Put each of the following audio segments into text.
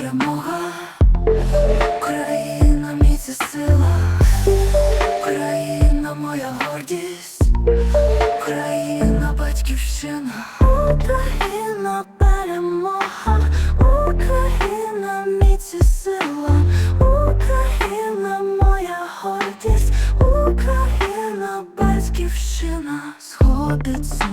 перемога, Україна міць і сила, Україна моя гордість, Україна батьківщина, Україна перемога, Україна міць і сила, Україна моя гордість, Україна батьківщина, сходить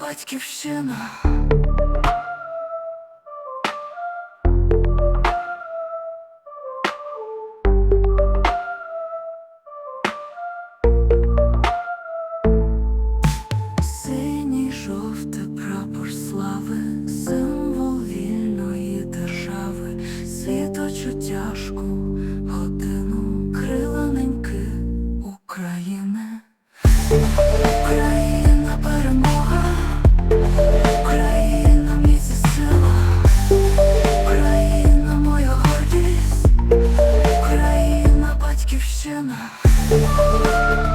батьківщина. Синій жовте прапор слави, символ вільної держави, світочу тяжку. Música